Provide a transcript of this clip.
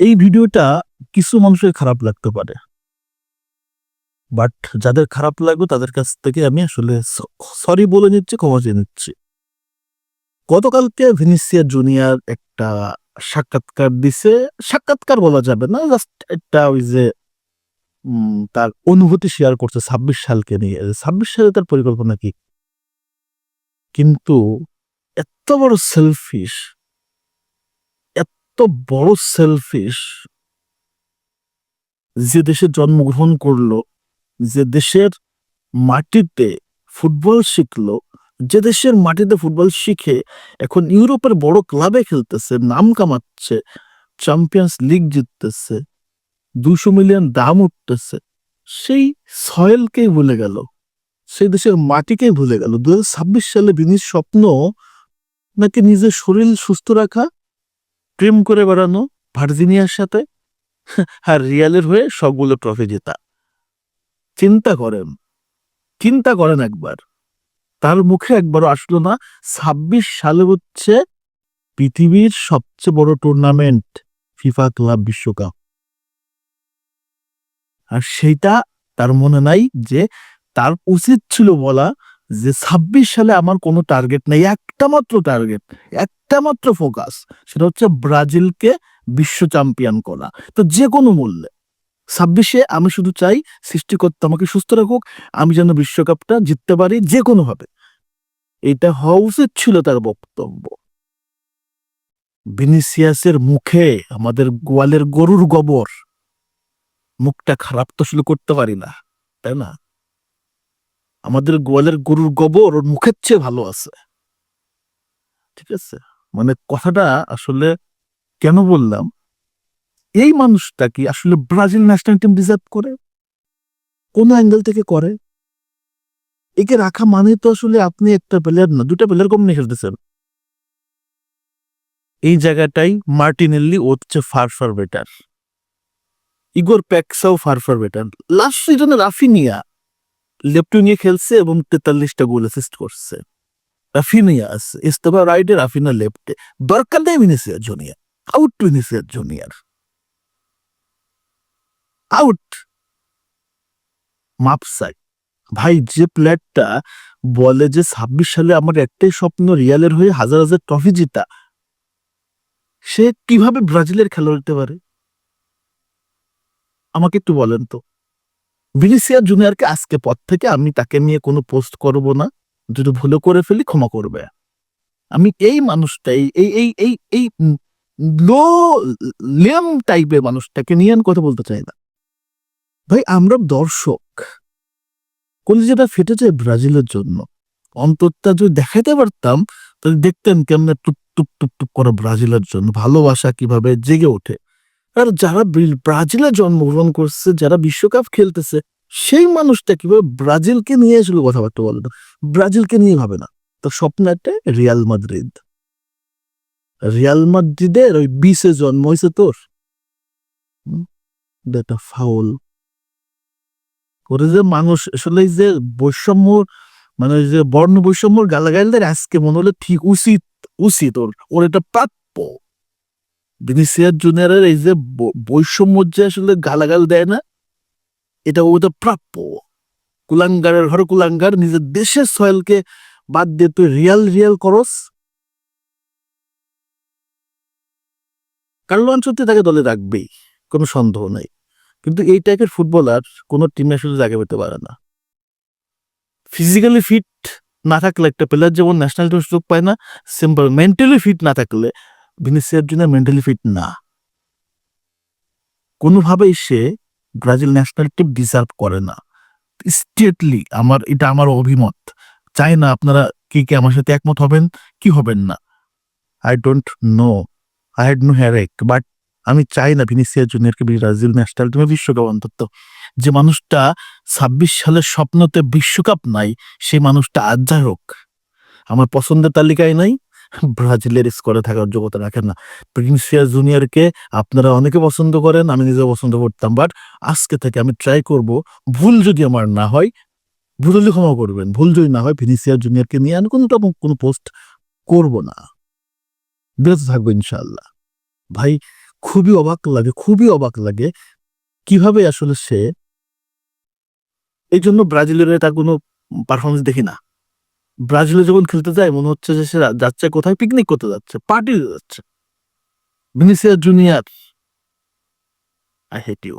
এই ভিডিওটা কিছু মানুষের খারাপ লাগতে পারে। বাট যাদের খারাপ লাগবে, তাদের কাছ থেকে আমি আসলে সরি বলে নিচ্ছি, ক্ষমা চেয়ে নিচ্ছি। গতকালকে ভিনিসিয়া জুনিয়র একটা সাক্ষাৎকার দিছে। সাক্ষাৎকার বলা যাবে না জাস্ট একটা ওই যে তার অনুভূতি শেয়ার করছে ছাব্বিশ সালকে নিয়ে। ছাব্বিশ সালে তার পরিকল্পনা কি? কিন্তু এত বড় সেলফিশ এত বড় সেলফিশ যে দেশে জন্মগ্রহণ করল, যে দেশের মাটিতে ফুটবল শিখলো, যে দেশের মাটিতে ফুটবল শিখে এখন ইউরোপের বড় ক্লাবে খেলতেছে, নাম কামাচ্ছে চ্যাম্পিয়ন্স লিগ জিততেছে, দুশো মিলিয়ন দাম উঠতেছে, সেই সয়েলকেই ভুলে গেল, সেই দেশের মাটিকেই ভুলে গেল। দুই হাজার ছাব্বিশ সালে বিনির স্বপ্ন, নাকি নিজের শরীর সুস্থ রাখা প্রেম করে বেড়ানো ভার্জিনিয়ার সাথে? আর রিয়ালের হয়ে সবগুলো ট্রফি জেতা। চিন্তা করেন চিন্তা করেন একবার। তার মুখে একবারও আসলো না, ছাব্বিশ সালে হচ্ছে পৃথিবীর সবচেয়ে বড় টুর্নামেন্ট ফিফা ক্লাব বিশ্বকাপ। আর সেইটা তার মনে নাই যে তার উচিত ছিল বলা যে ছাব্বিশ সালে আমার কোনো টার্গেট নেই, একটা মাত্র টার্গেট একটা মাত্র ফোকাস সেটা হচ্ছে ব্রাজিলকে বিশ্ব চ্যাম্পিয়ন করা। তো যে কোনো মূল্যে। ছাব্বিশে আমি শুধু চাই সৃষ্টিকর্তা আমাকে সুস্থ রাখুক, আমি যেন বিশ্বকাপটা জিততে পারি যে কোনোভাবে এটা হওয়া উচিত ছিল তার বক্তব্য। ভিনিসিয়াসের মুখে আমাদের গোয়ালের গরুর গোবর। মুখটা খারাপ তো আসলে করতে পারি না, তাই না? আমাদের গোয়ালের গরুর গোবর ওর মুখের চেয়ে ভালো আছে। ঠিক আছে? মানে কথাটা আসলে কেন বললাম? এই মানুষটা কি আসলে ব্রাজিল ন্যাশনাল টিম ডিজার্ভ করে? কোন অ্যাঙ্গেল থেকে করে? একে রাখা মানে তো আসলে আপনি একটা প্লেয়ার না দুটা প্লেয়ার কম নিয়ে খেলতেছেন। এই জায়গাটাই মার্টিনেল্লি ওর চেয়ে far far better Igor Paixao far far better last সিজনে রাফিনিয়া লেফট উইংয়ে খেলছে এবং তেতাল্লিশটা গোল অ্যাসিস্ট করছে। রাফিনিয়া আছে, ইস্তফা রাইটে রাফিনা লেফটে। দরকার নেই Vinicius junior out Vinicius junior. Out মাপসাই ভাই, যে প্লেয়ারটা বলে যে ছাব্বিশ সালে আমার একটাই স্বপ্ন রিয়ালের হয়ে হাজার হাজার ট্রফি জিতা, সে কীভাবে ব্রাজিলের খেলা হতে পারে? আমাকে একটু বলেন তো। ভিনিসিয়া জুনিয়রকে আজকে পর থেকে আমি তাকে নিয়ে কোনো পোস্ট করব না। যদি ভুলে করে ফেলি, ক্ষমা করবে। আমি এই মানুষটা এই এই এই এই লো লিয়াম টাইপের মানুষটাকে নিয়ে আমি কথা বলতে চাই না। ভাই, আমরা দর্শক। কলিজাটা ফেটে যায় ব্রাজিলের জন্য। অন্তরটা যদি দেখাতে পারতাম, তাহলে দেখতেন কেমনে টুপ টুপ টুপ টুপ করে ব্রাজিলের জন্য। ভালোবাসা কীভাবে জেগে ওঠে। আর যারা ব্রাজিলে জন্মগ্রহণ করছে, যারা বিশ্বকাপ খেলতেছে, সেই মানুষটা কীভাবে ব্রাজিলকে নিয়ে আসলে কথাবার্তা বলে না। ব্রাজিলকে নিয়ে ভাবে না। তো স্বপ্ন একটা রিয়াল মাদ্রিদ। রিয়াল মাদ্রিদের ওই বিশে জন্ম হয়েছে তোর। ফাউল করে যে মানুষ, আসলে যে বৈষম্য মানে যে বর্ণ বৈষম্যর গালাগালদের আজকে মনে হলে ঠিক উচিত উচিত ওর। ওর এটা প্রাপ্য। ভিনিসিয়ার জুনিয়রের এই যে বৈষম্য যে আসলে গালাগাল দেয় না, এটা ওটা প্রাপ্য। কুলাঙ্গারের ঘর কুলাঙ্গার, নিজের দেশের সয়েলকে বাদ দিয়ে তুই রিয়াল রিয়াল করস। কার্লো আনচলতি তাকে দলে রাখবেই, কোনো সন্দেহ নাই। কিন্তু এই টাইপের ফুটবলার কোনো টিমে আসলে জায়গা পেতে পারে না। ফিজিক্যালি ফিট না থাকলে একটা প্লেয়ার যেমন ন্যাশনাল টিম সুযোগ পায় না সিম্পল মেন্টালি ফিট না থাকলে ভিনিসিয়ার জন্য মেন্টালি ফিট না। কোনোভাবেই সে ব্রাজিল ন্যাশনাল টিম ডিজার্ভ করে না। স্টেটলি আমার, এটা আমার অভিমত। চাই না আপনারা কি কি আমার সাথে একমত হবেন, কি হবেন না। I don't know I had no হ্যারেক but আমি চাই না ভিনিসিয়া জুনিয়রকে ব্রাজিল ন্যাশনাল টিমে বিশ্বকাপ অন্তত। যে মানুষটা ছাব্বিশ সালের স্বপ্নতে বিশ্বকাপ নাই, সেই মানুষটা আজ যাই হোক। আমার পছন্দের তালিকায় নাই ব্রাজিলের স্কোরে থাকার যোগ্যতা রাখেন না। প্রিন্সিয়া জুনিয়রকে আপনারা অনেকে পছন্দ করেন, আমি নিজেও পছন্দ করতাম বাট আজকে থেকে আমি ট্রাই করব, ভুল যদি আমার না হয়, ভুল ক্ষমা করবেন, ভুল যদি না হয় ভিনিসিয়া জুনিয়রকে নিয়ে আমি কোনো কোনো পোস্ট করব না। বিরত থাকব ইনশাল্লাহ ভাই, খুবই অবাক লাগে, খুবই অবাক লাগে কীভাবে আসলে সে এই জন্য ব্রাজিলের তার কোনো পারফরমেন্স দেখি না। ব্রাজিলে যখন খেলতে যায়, মনে হচ্ছে যে সে যাচ্ছে কোথায়? পিকনিক করতে যাচ্ছে পার্টিতে যাচ্ছে। Vinicius junior. I hate you